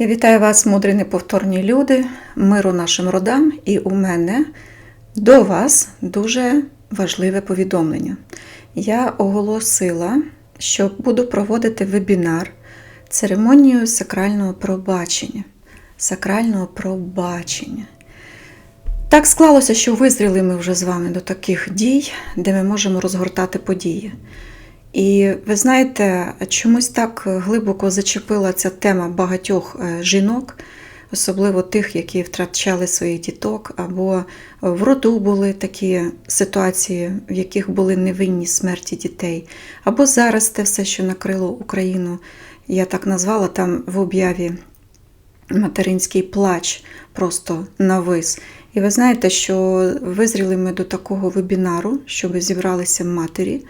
Я вітаю вас, мудрі неповторні люди, миру нашим родам, і у мене до вас дуже важливе повідомлення. Я оголосила, що буду проводити вебінар церемонію сакрального пробачення. Сакрального пробачення. Так склалося, що визріли ми вже з вами до таких дій, де ми можемо розгортати події. І ви знаєте, чомусь так глибоко зачепила ця тема багатьох е, жінок, особливо тих, які втрачали своїх діток, або в роду були такі ситуації, в яких були невинні смерті дітей, або зараз те все, що накрило Україну, я так назвала там в об'яві материнський плач просто навис. І ви знаєте, що визріли ми до такого вебінару, щоб зібралися матері,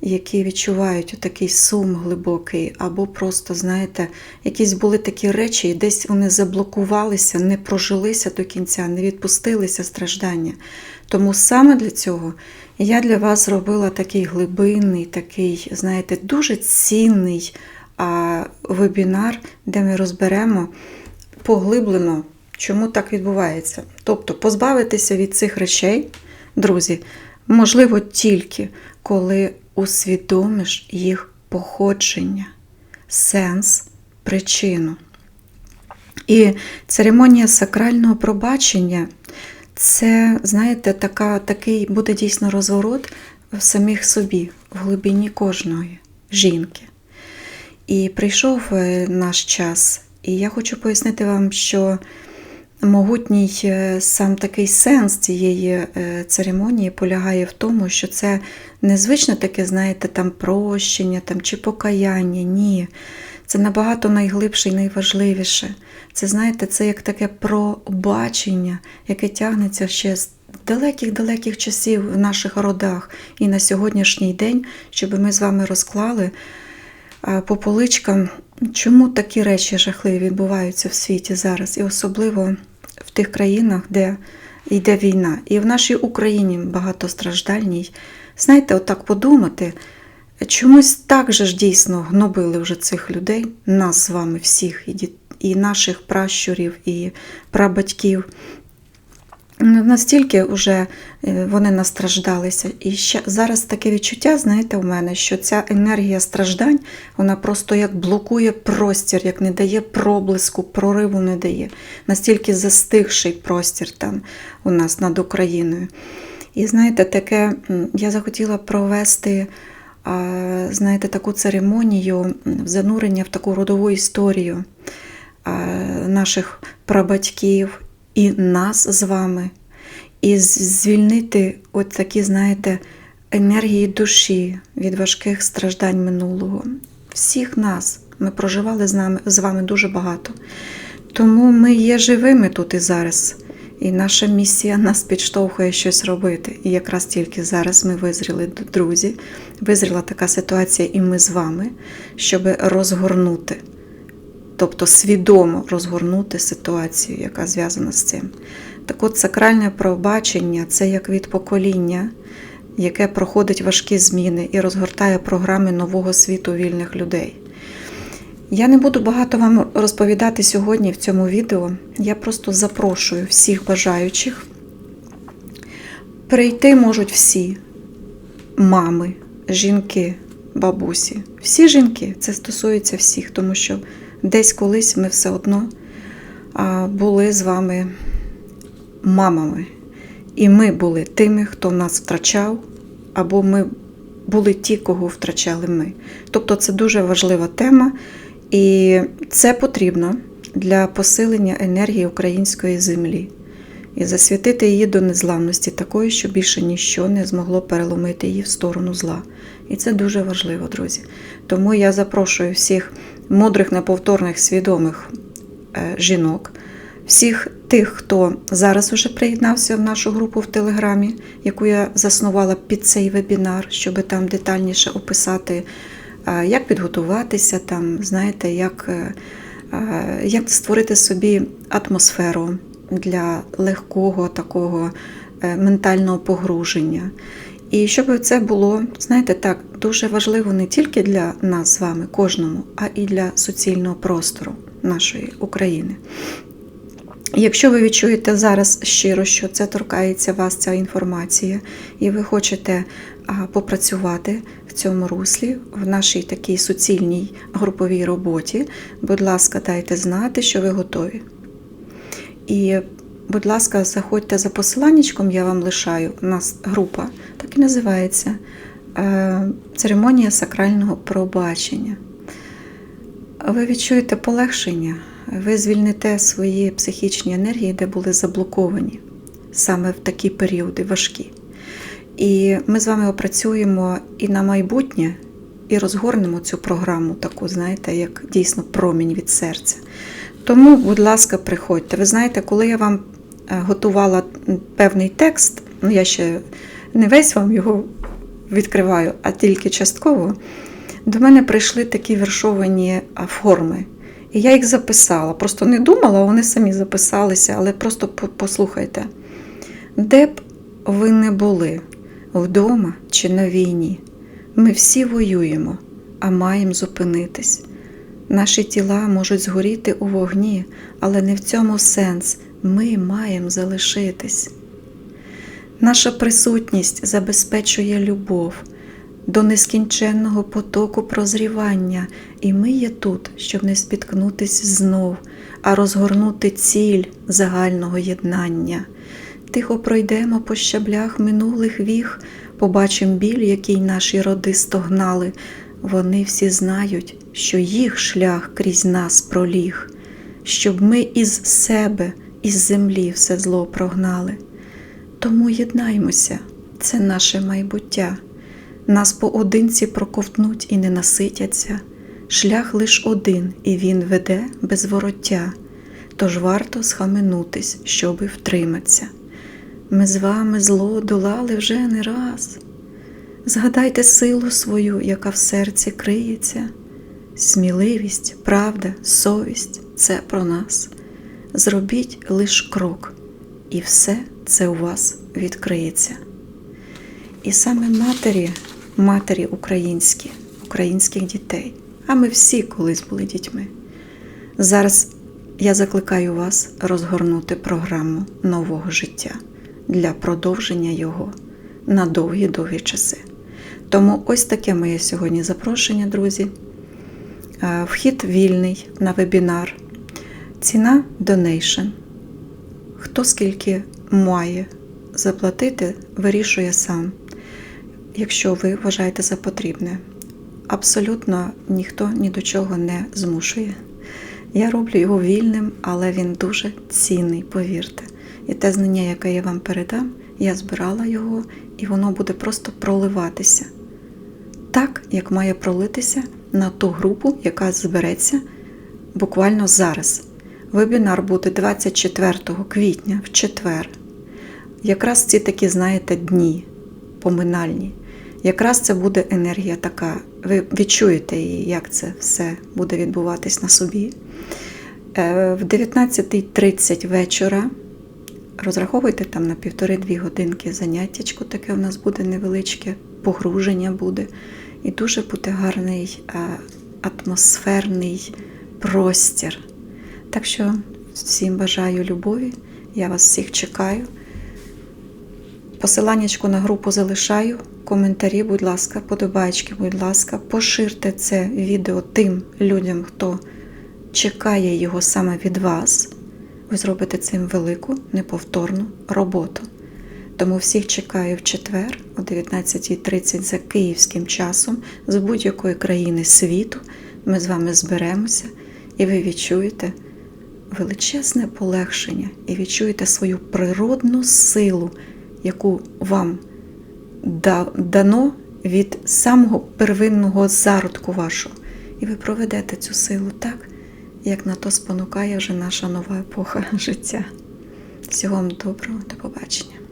які відчувають такий сум глибокий, або просто, знаєте, якісь були такі речі, і десь вони заблокувалися, не прожилися до кінця, не відпустилися страждання. Тому саме для цього я для вас зробила такий глибинний, такий, знаєте, дуже цінний а, вебінар, де ми розберемо поглиблено, чому так відбувається. Тобто позбавитися від цих речей, друзі, можливо тільки коли усвідомиш їх походження, сенс, причину. І церемонія сакрального пробачення це, знаєте, така, такий буде дійсно розворот в самих собі, в глибині кожної жінки. І прийшов е, наш час, і я хочу пояснити вам, що могутній е, сам такий сенс цієї е, церемонії полягає в тому, що це незвичне таке, знаєте, там прощення там, чи покаяння. Ні. Це набагато найглибше і найважливіше. Це, знаєте, це як таке пробачення, яке тягнеться ще з далеких-далеких часів в наших родах і на сьогоднішній день, щоб ми з вами розклали по поличкам, чому такі речі жахливі відбуваються в світі зараз, і особливо в тих країнах, де йде війна. І в нашій Україні багатостраждальній. Знаєте, отак подумати, чомусь так же ж дійсно гнобили вже цих людей, нас з вами всіх, і, наших пращурів, і прабатьків. Ну, Настільки вже е, вони настраждалися. І ще зараз таке відчуття, знаєте, у мене, що ця енергія страждань, вона просто як блокує простір, як не дає проблиску, прориву не дає. Настільки застигший простір там у нас над Україною. І знаєте, таке я захотіла провести. Знаєте, таку церемонію занурення в таку родову історію наших прабатьків і нас з вами, і звільнити от такі, знаєте, енергії душі від важких страждань минулого. Всіх нас ми проживали з, нами, з вами дуже багато. Тому ми є живими тут і зараз. І наша місія нас підштовхує щось робити. І якраз тільки зараз ми визріли друзі, визріла така ситуація, і ми з вами, щоб розгорнути, тобто свідомо розгорнути ситуацію, яка зв'язана з цим. Так от сакральне пробачення це як від покоління, яке проходить важкі зміни і розгортає програми нового світу вільних людей. Я не буду багато вам розповідати сьогодні в цьому відео. Я просто запрошую всіх бажаючих. Прийти можуть всі мами, жінки, бабусі. Всі жінки, це стосується всіх, тому що десь колись ми все одно були з вами мамами. І ми були тими, хто нас втрачав, або ми були ті, кого втрачали ми. Тобто це дуже важлива тема. І це потрібно для посилення енергії української землі і засвятити її до незламності такої, що більше ніщо не змогло переломити її в сторону зла. І це дуже важливо, друзі. Тому я запрошую всіх мудрих, неповторних, свідомих е, жінок, всіх тих, хто зараз уже приєднався в нашу групу в Телеграмі, яку я заснувала під цей вебінар, щоб там детальніше описати як підготуватися, там, знаєте, як, як створити собі атмосферу для легкого такого е, ментального погруження. І щоб це було, знаєте, так, дуже важливо не тільки для нас з вами, кожному, а і для суцільного простору нашої України. Якщо ви відчуєте зараз щиро, що це торкається вас, ця інформація, і ви хочете попрацювати в цьому руслі, в нашій такій суцільній груповій роботі, будь ласка, дайте знати, що ви готові. І, будь ласка, заходьте за посиланнячком, я вам лишаю. У нас група так і називається е, Церемонія сакрального пробачення. Ви відчуєте полегшення, ви звільните свої психічні енергії, де були заблоковані саме в такі періоди важкі. І ми з вами опрацюємо і на майбутнє, і розгорнемо цю програму, таку, знаєте, як дійсно промінь від серця. Тому, будь ласка, приходьте. Ви знаєте, коли я вам готувала певний текст, ну я ще не весь вам його відкриваю, а тільки частково, до мене прийшли такі вершовані форми. І я їх записала. Просто не думала, вони самі записалися, але просто послухайте. Де б ви не були, вдома чи на війні, ми всі воюємо, а маємо зупинитись. Наші тіла можуть згоріти у вогні, але не в цьому сенс. Ми маємо залишитись. Наша присутність забезпечує любов до нескінченного потоку прозрівання, і ми є тут, щоб не спіткнутись знов, а розгорнути ціль загального єднання. Тихо пройдемо по щаблях минулих віх, побачим біль, який наші роди стогнали. Вони всі знають, що їх шлях крізь нас проліг, щоб ми із себе, із землі все зло прогнали. Тому єднаймося, це наше майбуття. Нас поодинці проковтнуть і не наситяться. Шлях лиш один, і він веде без вороття. Тож варто схаменутись, щоби втриматися. Ми з вами зло долали вже не раз. Згадайте силу свою, яка в серці криється. Сміливість, правда, совість це про нас. Зробіть лиш крок, і все це у вас відкриється. І саме матері, матері українські, українських дітей, а ми всі колись були дітьми. Зараз я закликаю вас розгорнути програму нового життя для продовження його на довгі-довгі часи. Тому ось таке моє сьогодні запрошення, друзі. Е, Вхід вільний на вебінар. Ціна донейшн. Хто скільки має заплатити, вирішує сам, якщо ви вважаєте за потрібне. Абсолютно ніхто ні до чого не змушує. Я роблю його вільним, але він дуже цінний, повірте. І те знання, яке я вам передам, я збирала його, і воно буде просто проливатися так, як має пролитися на ту групу, яка збереться буквально зараз. Вебінар буде 24 квітня в четвер. Якраз ці такі, знаєте, дні поминальні. Якраз це буде енергія така. Ви відчуєте її, як це все буде відбуватись на собі. Е, В 19.30 вечора розраховуйте там на півтори-дві годинки заняттячко, таке у нас буде невеличке, погруження буде. І дуже буде гарний е, атмосферний простір. Так що всім бажаю любові, я вас всіх чекаю. Посиланнячку на групу залишаю. Коментарі, будь ласка, подобайки, будь ласка, поширте це відео тим людям, хто чекає його саме від вас. Ви зробите цим велику неповторну роботу. Тому всіх чекаю в четвер о 19.30 за київським часом з будь-якої країни світу. Ми з вами зберемося, і ви відчуєте величезне полегшення і відчуєте свою природну силу, яку вам дано від самого первинного зародку вашого. І ви проведете цю силу так, як на то спонукає вже наша нова епоха життя. Всього вам доброго, до побачення.